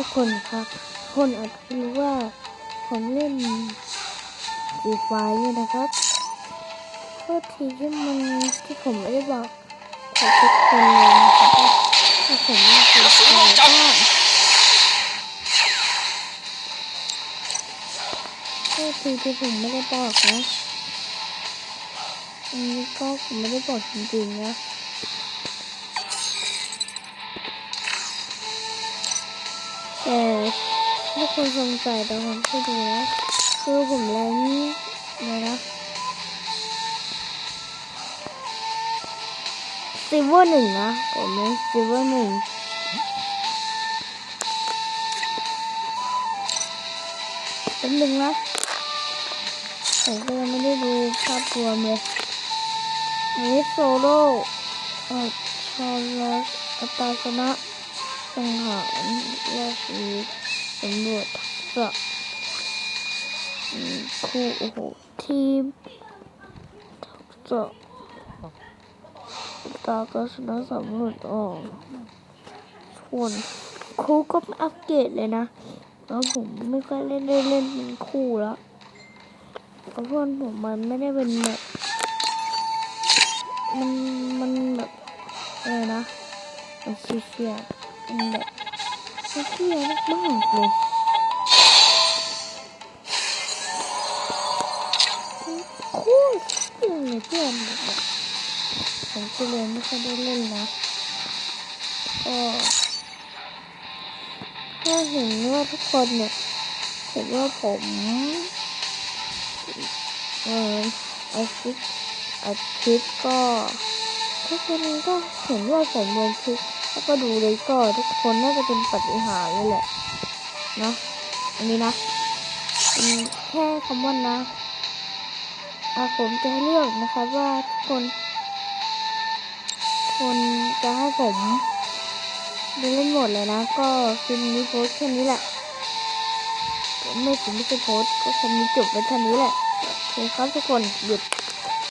ทุกคนครับ คนอาจจะรู้ว่าผมเล่นฟรีไฟเนี่ยนะครับโทษทีที่มันที่ผมไม่ได้บอกขอทุกคนเลยนะครับถ้าผมเล่นฟรีไฟก็โทษทีที่ผมไม่ได้บอกนะอันนี้ก็ผมไม่ได้บอกจริงๆนะ แต่ถ้าคนสงสัยแต่ผมช่วยดูนะคือผมแรงเลยนะซิลเวอร์หนึ่งนะผมเป็นซิลเวอร์หนึ่งเป็นหนึ่งนะผมก็ยังไม่ได้ดูภาพรวมเลยอันนี้โซโล่เอ่อชาลอสอัตราชนะ สังหารแยกชีวิตตำรวจทักษะคู่โอ้โหทีมทักษะตากาศนะสำรวจออกส่วนคู่ก็ไม่อัปเกรดเลยนะแล้วผมไม่ค่อยเล่นได้เล่นเป็นคู่แล้วเพราะเพื่อนผมมันไม่ได้เป็นแบบมันมันแบบอะไรนะมันเชียๆ มันแบบเที่ยวมากเลยโคตรเที่ยวเลยเพื่อนแบบผมก็เลยไม่ค่อยได้เล่นนะก็ถ้าเห็นว่าทุกคนเนี่ยเห็นว่าผมเอออาทิตย์อาทิตย์ก็ทุกคนก็เห็นว่าผมลงคลิป แล้วก็ดูเลยก็ทุกคนน่าจะเป็นปฏิหารเลยแหละนะอันนี้นะเป็นแค่คำว่านะอะผมจะให้เลือกนะครับว่าทุกคน คนจะให้ผมด้เล่นหมดเลยนะ ก็คลิปนี้โพสแค่นี้แหละผมไม่ผมไม่จะโพสก็แค่นี้จบไว้แค่นี้แหละโอเคครับทุกคนหยุด